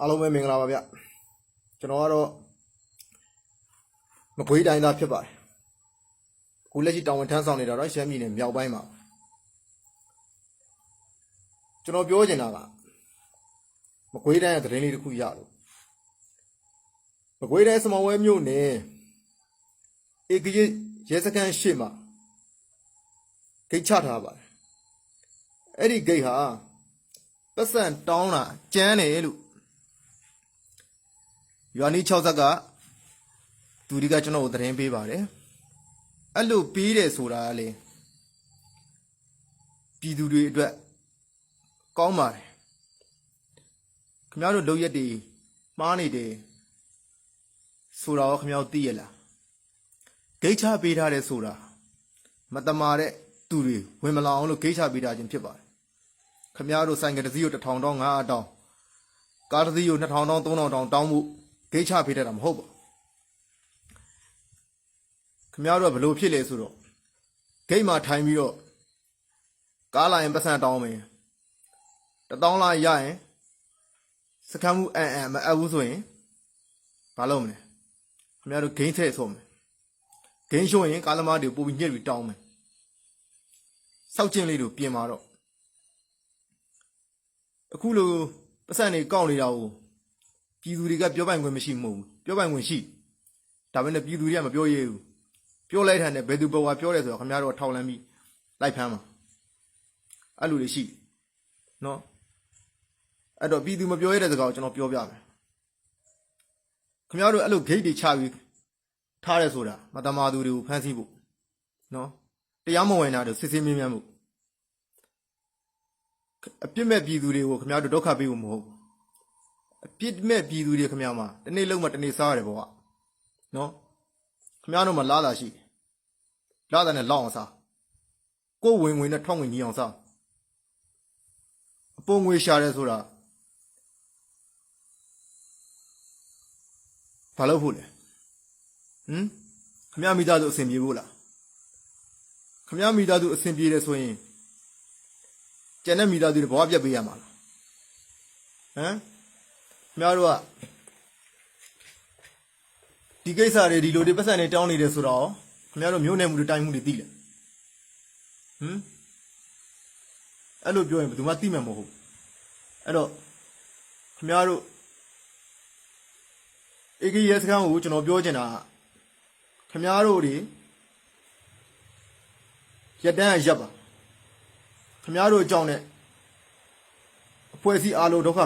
အားလုံးပဲမင်္ဂလာပါဗျကျွန်တော်ကတော့မကွေးတိုင်းသားဖြစ်ပါတယ်အခုလက်ရှိတောင်ဝန်ထမ်းဆောင်နေတာတော့ရှမ်းပြည်နယ်မြောက်ပိုင်းမှာကျွန်တော်ပြောချင်တာကမကွေးတိုင်းရဲ့သတင်းလေးတစ်ခုရလို့မကွေးတိုင်းစမောင်ဝဲမြို့နယ်ဧကရရဲစခန်းရှေ့မှာဂိတ်ချထားပါတယ်အဲ့ဒီဂိတ်ဟာပတ်စံတောင်းတာကျန်းတယ်လို့ ရွာနီး6ဇက်ကသူဒီကကျွန်တော်ကိုသတင်းပေးပါတယ်အဲ့လိုပေးတယ်ဆိုတာကလေပြည်သူတွေအတွက်ကောင်းပါတယ်ခင်ဗျားတို့လုံရက်တွေမှားနေတယ်ဆိုတာရောခင်ဗျားတို့သိရလားဂိတ်ချပေးထားတယ်ဆိုတာမတမာတဲ့သူတွေဝင်မလာအောင်လို့ဂိတ်ချပေးထားခြင်းဖြစ်ပါတယ်ခင်ဗျားတို့ဆိုင်ကတစ်စီးကို1000တောင်း900တောင်းကားတစ်စီးကို2000တောင်း3000တောင်းတောင်းမှု ဂိတ်ချပေးတတ်တာမဟုတ်ပါဘူးခင်ဗျားတို့ကဘလို့ဖြစ်လဲဆိုတော့ဂိတ်မှာထိုင်ပြီးတော့ကားလာရင်ပတ်စံတောင်းမယ်တတောင်းလာရရင်စကမ်းမှုအန်အန်မအပ်ဘူးဆိုရင်ဘာလုပ်မလဲခင်ဗျားတို့ဂိမ်းထည့်ဆိုမယ်ဂိမ်းရှိုးရင်ကားသမားတွေပို့ပြီးညှက်ပြီးတောင်းမယ်စောက်ကျင်လေးတို့ပြင်มาတော့အခုလိုပတ်စံတွေကောက်နေတာကို ပြည်သူတွေကပြောပိုင်ခွင့်မရှိမဟုတ်ဘူးပြောပိုင်ခွင့်ရှိဒါပေမဲ့ပြည်သူတွေကမပြောရဘူးပြောလိုက်တဲ့နဲ့ဘယ်သူဘဝပြောတယ်ဆိုတော့ခင်ဗျားတို့ထောက်လန်းပြီးလိုက်ဖမ်းမှာအဲ့လိုတွေရှိနော်အဲ့တော့ပြည်သူမပြောရတဲ့စကားကိုကျွန်တော်ပြောပြမယ်ခင်ဗျားတို့အဲ့လိုဂိတ်တွေချပြီးထားရဲဆိုတာမတမာသူတွေကိုဖမ်းဆီးဖို့နော်တရားမဝင်တာတွေစစ်စစ်မြင်းမြန်းမှုအပြစ်မဲ့ပြည်သူတွေကိုခင်ဗျားတို့ဒုက္ခပေးဖို့မဟုတ်ဘူးအ ပြစ်မဲ့ပြည်သူတွေခင်ဗျားမှာတနေ့လုံးမှတနေ့စားရတယ်ပေါ့ကနော်ခင်ဗျားတို့မှာလာလာရှိတယ်လာတာနဲ့လောက်အောင်စားကိုယ်ဝင်ဝင်နဲ့ထောက်ဝင်ညီအောင်စားအပုံငွေရှာတယ်ဆိုတာဘာလို့ဖို့လဲဟမ်ခင်ဗျားမိသားစုအဆင်ပြေဖို့လားခင်ဗျားမိသားစုအဆင်ပြေတယ်ဆိုရင်ကျန်တဲ့မိသားစုတွေဘဝပြတ်ပေးရမှာလားဟမ် ခင်ဗျားတို့ကဒီကိစ္စတွေဒီလိုတွေပတ်စံတွေတောင်းနေတယ်ဆိုတော့ခင်ဗျားတို့မျိုးနယ်မှုတွေတိုင်းမှုတွေသိလဲဟမ်အဲ့လိုပြောရင်ဘယ်သူမှသိမှာမဟုတ်ဘူးအဲ့တော့ခင်ဗျားတို့အေကီရဲစခန်းကိုကျွန်တော်ပြောချင်တာကခင်ဗျားတို့တွေရက်တန်းကရက်ပါခင်ဗျားတို့အကြောင်းနဲ့အဖွဲ့အစည်းအားလုံးဒုက္ခ